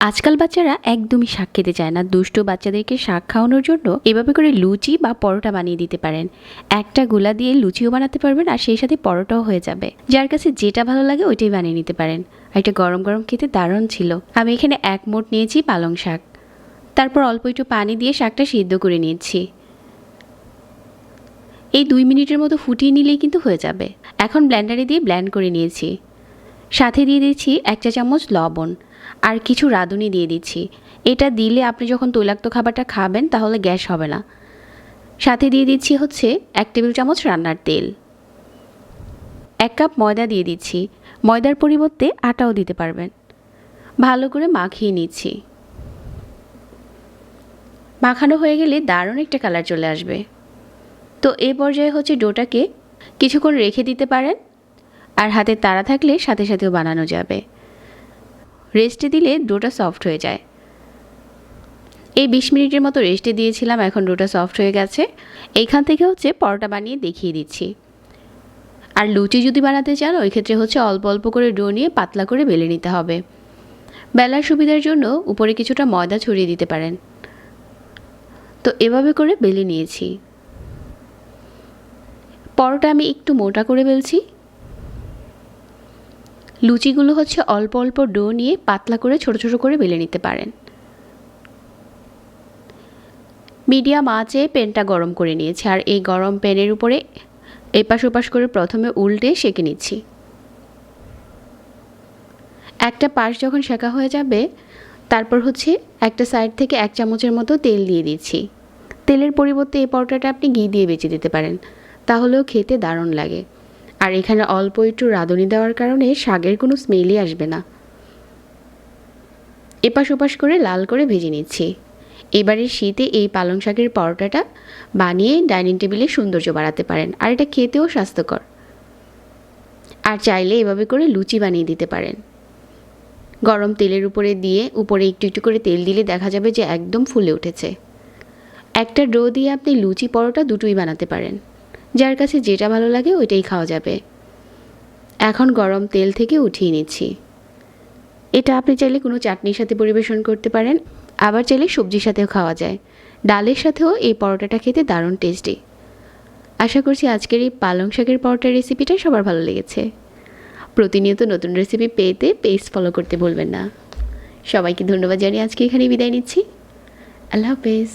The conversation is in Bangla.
আজকাল বাচ্চারা একদমই শাক খেতে চায় না। দুষ্টু বাচ্চাদেরকে শাক খাওয়ানোর জন্য এভাবে করে লুচি বা পরোটা বানিয়ে দিতে পারেন। একটা গোলা দিয়ে লুচিও বানাতে পারবেন আর সেই সাথে পরোটাও হয়ে যাবে। যার কাছে যেটা ভালো লাগে ওইটাই বানিয়ে নিতে পারেন। এটা গরম গরম খেতে দারুণ ছিল। আমি এখানে এক মোট নিয়েছি পালং শাক। তারপর অল্প একটু পানি দিয়ে শাকটা সিদ্ধ করে নিয়েছি। এই দুই মিনিটের মতো ফুটিয়ে নিলেই কিন্তু হয়ে যাবে। এখন ব্ল্যান্ডারে দিয়ে ব্ল্যান্ড করে নিয়েছি। সাথে দিয়ে দিচ্ছি এক চা চামচ লবণ। আর কিছু রাঁধুনি দিয়ে দিচ্ছি। এটা দিলে আপনি যখন তৈলাক্ত খাবারটা খাবেন, তাহলে গ্যাস হবে না। সাথে দিয়ে দিচ্ছি হচ্ছে এক টেবিল চামচ রান্নার তেল। এক কাপ ময়দা দিয়ে দিচ্ছি। ময়দার পরিবর্তে আটাও দিতে পারবেন। ভালো করে মাখিয়ে নিচ্ছি। মাখানো হয়ে গেলে দারুণ একটা কালার চলে আসবে। তো এ পর্যায়ে হচ্ছে ডোটাকে কিছুক্ষণ রেখে দিতে পারেন। আর হাতে তাড়া থাকলে সাথে সাথেও বানানো যাবে। রেস্টে দিলে ডোটা সফট হয়ে যায়। এই বিশ মিনিটের মতো রেস্টে দিয়েছিলাম, এখন ডোটা সফট হয়ে গেছে। এইখান থেকে হচ্ছে পরোটা বানিয়ে দেখিয়ে দিচ্ছি। আর লুচি যদি বানাতে চান, ওই ক্ষেত্রে হচ্ছে অল্প অল্প করে ডো নিয়ে পাতলা করে বেলে নিতে হবে। বেলার সুবিধার জন্য উপরে কিছুটা ময়দা ছড়িয়ে দিতে পারেন। তো এভাবে করে বেলে নিয়েছি। পরোটা আমি একটু মোটা করে বেলছি। লুচিগুলো হচ্ছে অল্প অল্প ডো নিয়ে পাতলা করে ছোট ছোট করে বেলে নিতে পারেন। মিডিয়াম আঁচে প্যানটা গরম করে নিয়েছি আর এই গরম প্যানের উপরে এপাশ ওপাশ করে প্রথমে উল্টে সেঁকে নিচ্ছি। একটা পাশ যখন সেঁকা হয়ে যাবে, তারপর হচ্ছে একটা সাইড থেকে এক চামচের মতো তেল দিয়ে দিচ্ছি। তেলের পরিবর্তে এই পরোটাটা আপনি ঘি দিয়ে বেঁচে দিতে পারেন, তাহলেও খেতে দারুণ লাগে। আর এখানে অল্প একটু রাঁধুনি দেওয়ার কারণে শাকের কোনো স্মেলই আসবে না। এপাশ ওপাশ করে লাল করে ভেজে নিচ্ছি। এবারে শীতে এই পালং শাকের পরোটাটা বানিয়ে ডাইনিং টেবিলে সৌন্দর্য বাড়াতে পারেন, আর এটা খেতেও স্বাস্থ্যকর। আর চাইলে এভাবে করে লুচি বানিয়ে দিতে পারেন। গরম তেলের উপরে দিয়ে উপরে একটু একটু করে তেল দিলে দেখা যাবে যে একদম ফুলে উঠেছে। একটা ডো দিয়ে আপনি লুচি পরোটা দুটোই বানাতে পারেন। যার কাছে যেটা ভালো লাগে ওইটাই খাওয়া যাবে। এখন গরম তেল থেকে উঠিয়ে নিচ্ছি। এটা আপনি চাইলে কোনো চাটনির সাথে পরিবেশন করতে পারেন, আবার চাইলে সবজির সাথেও খাওয়া যায়। ডালের সাথেও এই পরোটাটা খেতে দারুণ টেস্টি। আশা করছি আজকের এই পালং শাকের পরোটার রেসিপিটা সবার ভালো লেগেছে। প্রতিনিয়ত নতুন রেসিপি পেতে পেজ ফলো করতে ভুলবেন না। সবাইকে ধন্যবাদ জানিয়ে আজকে এখানে বিদায় নিচ্ছি। আল্লাহ হাফেজ।